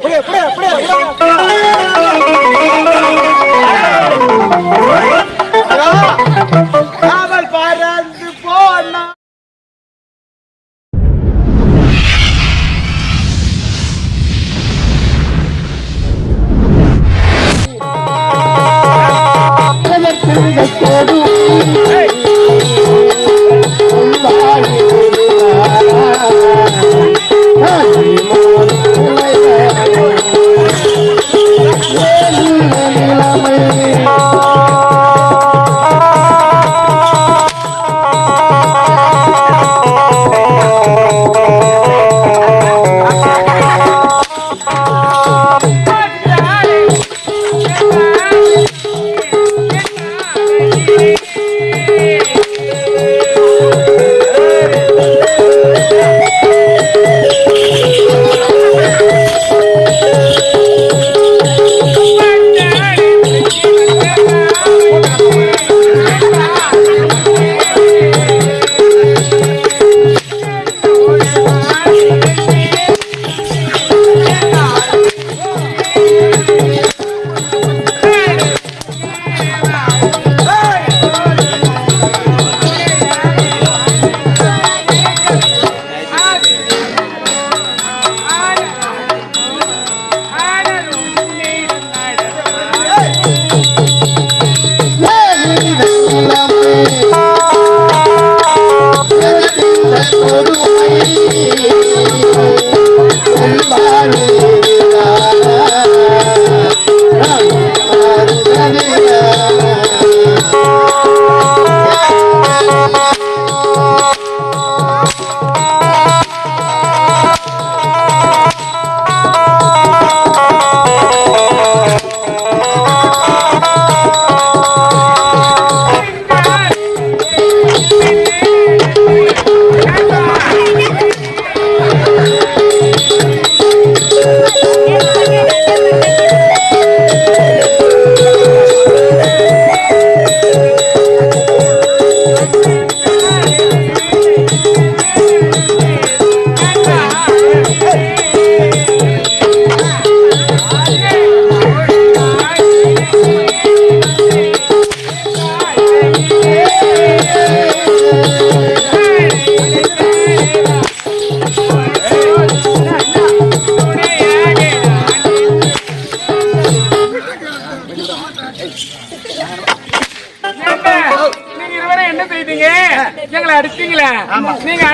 不练不练不练不练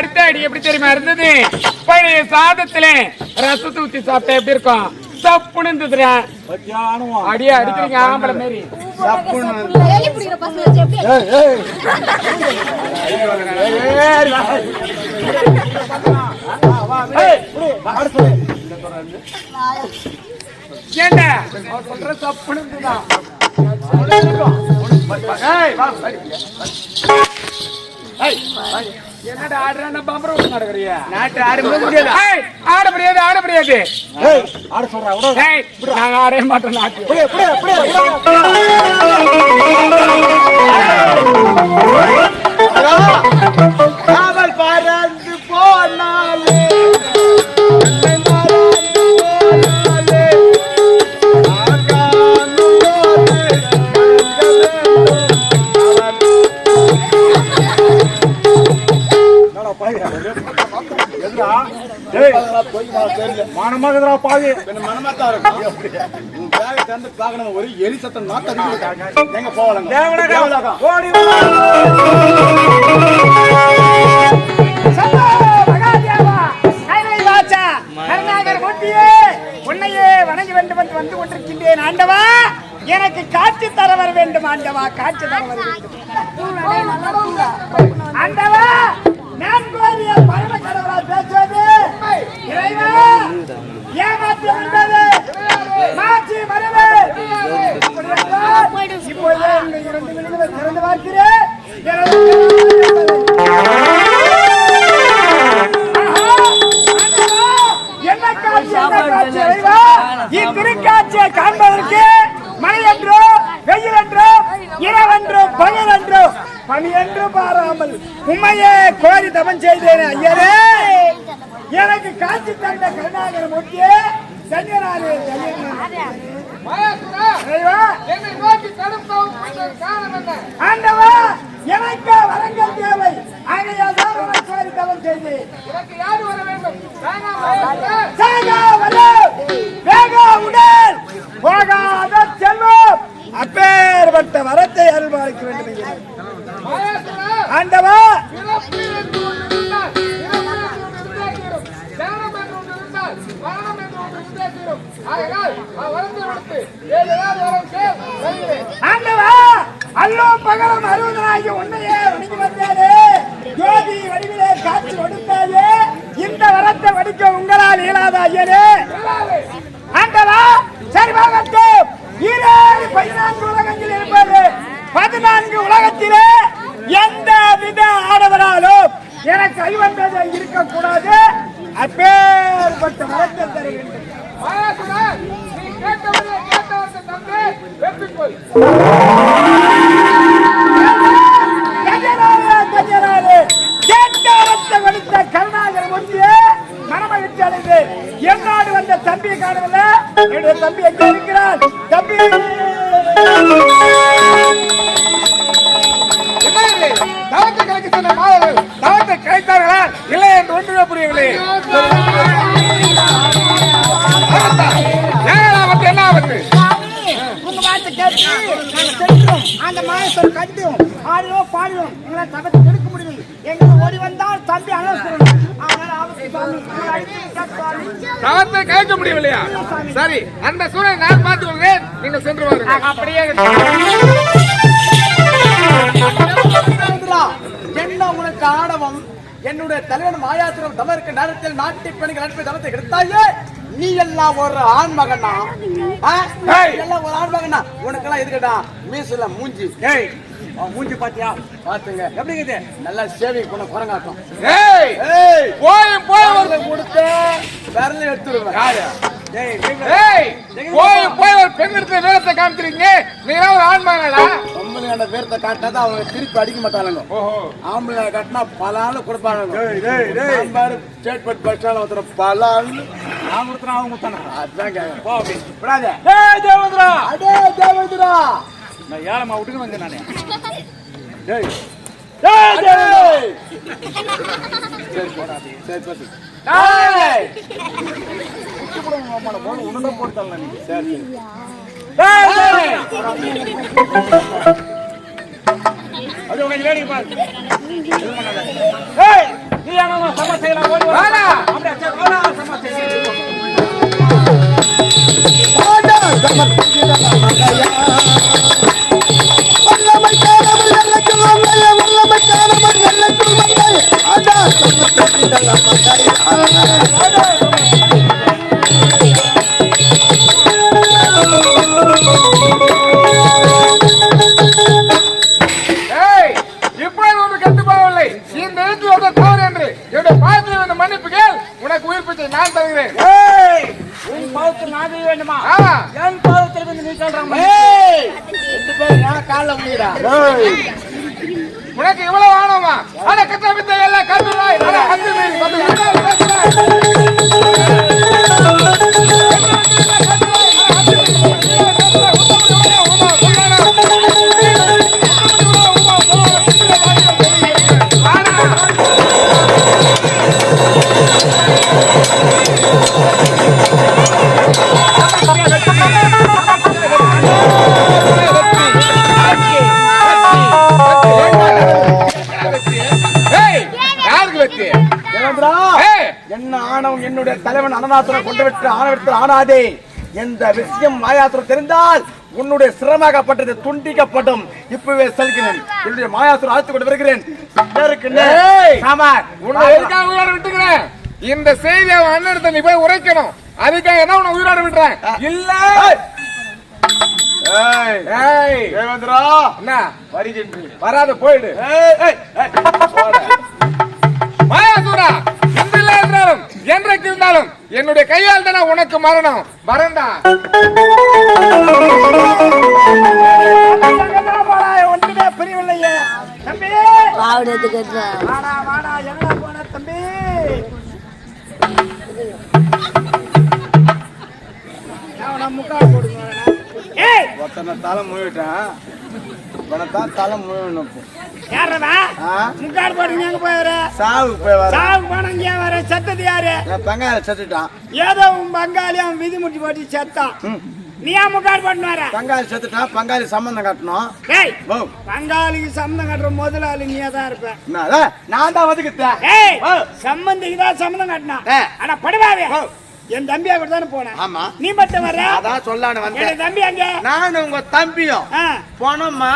அடுத்த அடி எப்படி தெரியுமா இருந்தது? பழைய சாதத்துல ரசத்தை ஊத்தி சாப்பிட்டா எப்படி இருக்கும்? சப்புன்னு இருந்ததுடா. அடியே அடிக்கிறீங்க ஆம்பளை மாரி. எலி பிடிக்கிற பசங்க வச்சு எப்படி என்னடா ஆடுறான பம்பரம் விட்டு நடக்கிறியா? நாட்டு ஆடு முடியாது ஏய், ஆட முடியாது ஆட முடியாது. ஏய், ஆடவே மாட்டோம் நாட்டு. மானமாகதா பாவி இருக்கும். பேகை பார்க்கணும். ஒரு எலி சத்தம். எங்க போகலாம் ஓடி உன்னையே வணங்கி வேண்டும் என்று வந்து கொண்டிருக்கின்றேன் ஆண்டவா. எனக்கு காட்சி தர வர வேண்டும் ஆண்டவா. காட்சி தர வர வேண்டும். ஆண்டவா நான் பாராமல் உண்மையே கோரி தபம் செய்தேன் ஐயரே. எனக்கு காட்சி தந்த கருணாகர மூர்த்தியே செஞ்சனாரு ஆண்டவா எனக்கு வரங்கள் தேவை. ஆகையால் தான் உனக்கு ஒரு தவம் செய்தேன். எனக்கு யார் வர. வேண்டும் வேகா உடல். போகாத செல்வம். அப்பேற்பட்ட வரத்தை அருள்பாலிக்க வேண்டும். ஆண்டவா! ஆண்டவா! அல்லோ பகலம் அருவதனாகி உன்னையே வணங்கி வந்தாரே ஜோதி வடிவிலே காட்சி கொடுத்தாரே இந்த வரத்தை வடிக்க உங்களால் இயலாத ஐயனே இல்லாதே. ஆண்டவா சரி வாங்கட்டும் ஈரேழு பதினான்கு உலகத்தில் இருப்பது பதினான்கு உலகத்திலே எந்த வித ஆடவராலும் எனக்கு ஐவந்ததை இருக்கக்கூடாது அப்பேற்பட்ட வரத்தை தர வேண்டும் மகேஸ்வரா, நீ கேட்டவனே கேட்டவன் தந்து வெற்றிக்கொள். கஜராஜே, கஜராஜே, கேட்ட வரத்தை கொடுத்த கருணாகர் ஒன்றியே மனமகிழ்ச்சி அடைந்து என்னாடு வந்த தம்பியை காணவில்லை என்னுடைய தம்பி எங்கே தம்பி பாடுவோம் எங்களை தவிர்த்து எடுக்க முடியவில்லை. எங்களை ஓடி வந்தால் தம்பி சுவாமி. தவத்தை கலைக்க முடியவில்லையா? சரி அந்த சூழலை நான் பார்த்துக் கொள்கிறேன் நீங்கள் சென்று வாருங்கள் அப்படியே என்ன உனக்கு ஆணவம்? என்னுடைய தலைவன் மாயாசுரம் தவறுக்கு நேரத்தில் நாட்டு பெண்கள் அனுப்பி தவத்தை நீ எல்லாம் ஒரு ஆண் மகனா ஆ? ஏய். நீ எல்லாம் ஒரு ஆண் மகனா உனக்கெல்லாம் எதுக்கடா? மீசுல மூஞ்சி. ஏய் மூஞ்சி பாத்தியா? பாத்துங்க. எப்படி இருக்குது நல்லா சேவிங் பண்ண குரங்காட்டம். ஏய் ஏய்! போய் போய் விரலை கொடுத்து விரல எடுத்துருவேன். ஏய் போய் போய் ஒரு பெண் எடுத்து வீரத்தை காமிச்சிருக்கீங்க நீங்க ஒரு பொம்பளையான பேரத்தை காட்டினா அவங்க திருப்பி அடிக்க மாட்டானுங்க ஓஹோ. ஆம்பளை கட்டினா பலான்னு கொடுப்பாங்க நான் பாரு ஸ்டேட்மெண்ட் பஸ்டால ஒருத்தர் பலான்னு நான் அவங்க கொடுத்தானே அதுதான் கேட்கறேன் போ அப்படி. விடாத. ஏய் தேவந்திரா! அடே தேவேந்திரா! நான் ஏழமா விட்டுக்கு வந்தேன் நானே. டேய் டேய் டேய் சரி போடா சரி பசி டேய் உன்னதான் போட்டு நீ சரி சரி அது உனக்கு வேடிக்கை பாரு ஏய் நீ அங்க சம செய்யலாம் ஓடி வா அப்படியே வாடா, சம செய்யலாம் ஏய் இப்பொழுது நான் தருகிறேன். உன் பாவத்தில் நான் செய்ய வேண்டுமா என் பாவத்தில் நீ சொல்றாங்க ரெண்டு பேரும் கால்ல முடியடா உனக்கு இவ்வளவு ஆணவமா? அட கத்த வித்த எல்லாம் கத்துறாய் அட கத்து அனநாசுரம் கொண்டு விட்டு ஆணவத்தில் ஆனாதே எந்த விஷயம் மாயாசுரம் தெரிந்தால் உன்னுடைய சிரமாகப்பட்டது துண்டிக்கப்படும். இப்பவே செல்கிறேன். என்னுடைய மாயாசுரம் அழைத்துக் கொண்டு வருகிறேன். விட்டுக்கிறேன்? இந்த செய்தி அவன் அண்ணன் நீ போய் உரைக்கணும். அதுக்காக தான் உன்னை உயிரோட விட்டுறேன். இல்ல! வராத போயிடு. என்றைக்கு இருந்தாலும் என்னுடைய கையால் தானே உனக்கு மரணம் வரண்டா ஒன்றுமே புரியவில்லையே தம்பி பாவடத்துக்கு வாடா வாடா என்ன போன தம்பி போனா முக்கால் போடுங்க ஏய் ஒருத்தனை தலை முழுவிட்டேன் தலை. யாரடா ஆ? முக்கால் போடுங்க எங்க போயிரு சாவுக்கு போய் வர சாவு போன இங்கே வர செத்தது யாரு? என் பெங்காய செத்துட்டான். ஏதோ உன் பங்காளி அவன் விதி முட்டி போட்டு செத்தான். நீ ஏன் முக்கால் போட்டு வர? பங்காளி செத்துட்டான் பங்காளி சம்பந்தம் கட்டணும். பங்காளிக்கு சம்மந்தம் கட்டுற முதலாளி நீ தான் இருப்ப? நான் தான் ஒதுக்கிட்டேன். சம்பந்திக்கு தான் சம்மந்தம் கட்டினா. ஆனா படுவாவே. என் தம்பியா கூட தானே போனேன் ஆமா. நீ மட்டும் வர்ற? அதான் சொல்லான்னு என் வந்தேன் தம்பி அங்க? நானும் உங்க தம்பியும். போனோம்மா?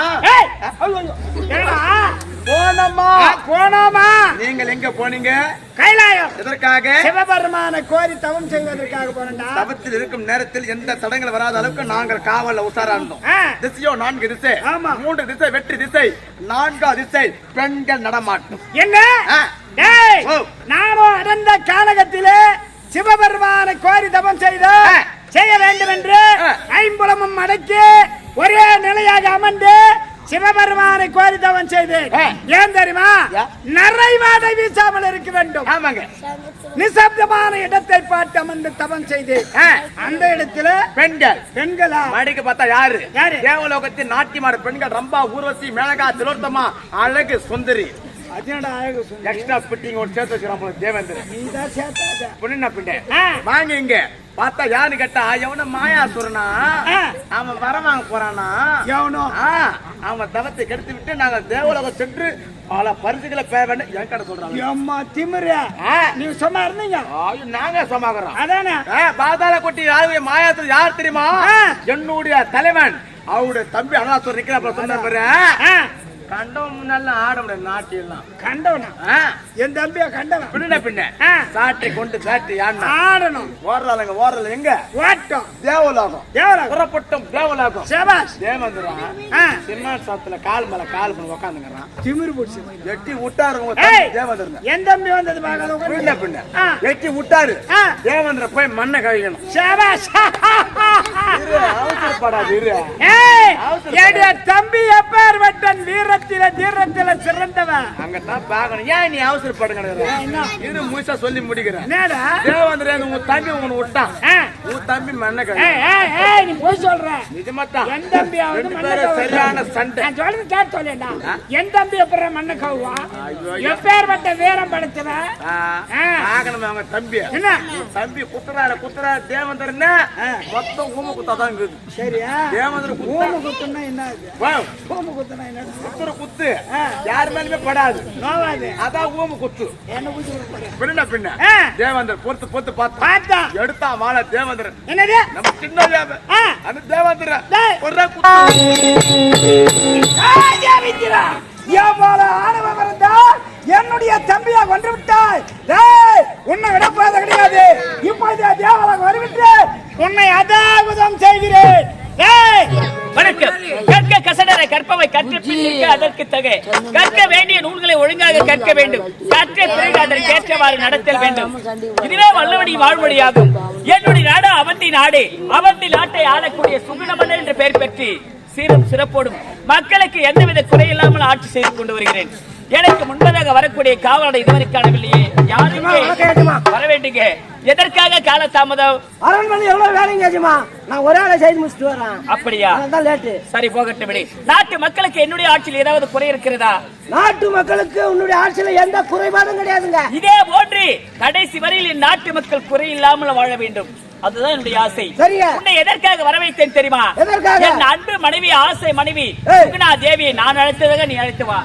போனோம்மா போனோமா? நீங்கள் எங்க போனீங்க? கைலாயம். எதற்காக? சிவபெருமான கோரி தவம் செய்வதற்காக போனடா தவத்தில் இருக்கும் நேரத்தில் எந்த தடங்கள் வராத அளவுக்கு நாங்கள் காவல்ல உசாரா இருந்தோம். திசையோ நான்கு திசை. ஆமா. மூன்று திசை வெற்றி திசை நான்காவது திசை. பெண்கள் நடமாட்டம். என்ன. நானும் அடர்ந்த காலகத்திலே சிவபெருமான கோரி தபம் செய்த. செய்ய வேண்டும் என்று. ஐம்புலமும் அடக்கி ஒரே நிலையாக அமர்ந்து சிவபெருமானை கோரி தவம் செய்தேன் ஆ. ஏன் தெரியுமா? நிறைவாடை வீசாமல் இருக்க வேண்டும் ஆமாங்க நிசப்தமான இடத்தை பார்த்து அமர்ந்து தவம் செய்தேன் ஆ. அந்த இடத்துல பெண்கள் பெண்களா மடிக்கு பார்த்தா யாரு யாரு? தேவலோகத்தின் நாட்டியமாட பெண்கள் ரம்பா ஊர்வசி மேனகா திலோத்தமா அழகு சுந்தரி எக்ஸ்ட்ரா பிட்டிங் ஒரு சேர்த்து வச்சுக்கிறான் தேவேந்திரன். நீதான் சேர்த்தாத புண்ணிய பிண்டே. வாங்க இங்க. பார்த்தா யாரு கேட்டா எவன மாயாசுரனா ஆ. அவன் வரவாங்க போறானா? எவனோ? அவன் தவத்தை கெடுத்து விட்டு நாங்க தேவலோகம் சென்று பல பரிசுகளை பெற வேண்டும். என் கடை சொல்றாங்க திமிரு. ஆ. நீங்க சும்மா இருந்தீங்க? ஐயோ, நாங்க சமாகறோம் அதானே? பாதாள கொட்டி யாரு மாயாசுரன் யார் தெரியுமா. என்னுடைய தலைவன். அவருடைய தம்பி அனாசுரன் இருக்கிற சொன்ன கண்டவன் முன்னால ஆட முடியாது நாட்டியெல்லாம். கண்டவனா? என் தம்பிய கண்டவன்? பின்ன பின்ன. சாட்டை கொண்டு சாட்டி ஆடணும். ஓடுறாளுங்க ஓடுறல எங்க? ஓட்டம். தேவலோகம். எவ்வளவு புறப்பட்டும் தேவலோகம். சேபாஸ் தேவந்திரா ஆ, சின்ன சாத்துல கால் மேல கால் மேல உக்காந்துங்கிறான். திமிரு பிடிச்சி எட்டி விட்டாரு உங்க ஏய். தம்பி தேவந்திரன். என் தம்பி வந்தது பார்க்காத பின்ன பின்ன. எட்டி விட்டாரு. ஆ. தேவேந்திர போய் மண்ணை கழிக்கணும் சேபாஸ் தம்பி எப்பேர்பட்டன் வீரத்தில தீரத்தில சிறந்தவன். அங்கதான் பாக்கணும் ஏன் நீ அவசரப்படுங்க என்ன? இரு முழுசா சொல்லி முடிக்கிறேன். என்னடா? தேவேந்திரன் உங்க தம்பி உன்னை விட்டான் உன் தம்பி மண்ணை ஏய், கழிக்கணும் ஏய், ஏய், நீ போய் சொல்ற. நிஜமாத்தான். என் தம்பி. சரியான சண்டை. நான் சொல்றது கேட்டு என் தம்பி எப்படி மண்ணை கவுவா ஐயோ, எப்பேர்பட்ட வீரம் படுத்துவன் ஆ, ஆ. பாக்கணுமே அவங்க தம்பி என்ன? தம்பி குத்துறாரு குத்துறாரு. தேவேந்திரன் மொத்தம் ஊம குத்தாதான் இருக்குது சரியா? தேவேந்திர குத்தா. ஊம குத்துனா என்ன ஊம குத்துனா என்ன குத்துற குத்து. யார் மேலுமே படாது. நோவாது. அதான் ஊம குத்து என்ன குத்து பின்ன பின்ன. ஆ. தேவேந்திர பொறுத்து பொறுத்து பார்த்தா. பார்த்தா. எடுத்தான் வாழ தேவேந்திரன். என்னது? நம்ம சின்ன தேவ. அந்த தேவேந்திரன். ஒரு குத்து. வித்திரா எவ்வள ஆணவம் இருந்தா என்னுடைய தம்பியா கொன்று விட்டாய் உன்னை விட விடப்போது கிடையாது. இப்பொழுது தேவலாக வருவிட்டு உன்னை அதாகுதம் செய்கிறேன். வணக்கம். கற்க கசடரை கற்பவை கற்று பின்னிற்கு அதற்கு தகை. கற்க வேண்டிய நூல்களை ஒழுங்காக கற்க வேண்டும். கற்ற பிறகு அதற்கு நடத்தல் வேண்டும். இதுவே வல்லவடி வாழ்மொழியாகும் என்னுடைய நாடு அவந்தி நாடு. அவந்தி நாட்டை ஆளக்கூடிய சுகுணமன் என்ற பெயர் பெற்று சீரும் சிறப்போடும். மக்களுக்கு எந்தவித குறையில்லாமல் ஆட்சி செய்து கொண்டு வருகிறேன். எனக்கு முன்பதாக வரக்கூடிய காவலரை இதுவரை காணவில்லையே. வர வேண்டுங்க எதற்காக காலதாமதம்? அரண்மனை எவ்வளவு வேலைங்க ஆச்சுமா நான் ஒரே ஆளை செய்து முடிச்சுட்டு வரேன். அப்படியா? அதான் லேட்டு. சரி போகட்டும் விடு. நாட்டு மக்களுக்கு என்னுடைய ஆட்சியில் ஏதாவது குறை இருக்கிறதா? நாட்டு மக்களுக்கு உன்னுடைய ஆட்சியில எந்த குறைபாடும் கிடையாதுங்க. இதே போன்று கடைசி வரையில் நாட்டு மக்கள் குறை இல்லாமல் வாழ வேண்டும். அதுதான் என்னுடைய ஆசை. உன்னை எதற்காக வர வைத்தேன் தெரியுமா? என் அன்பு மனைவி ஆசை மனைவி தேவியை நான் அழைத்ததாக நீ அழைத்து வா.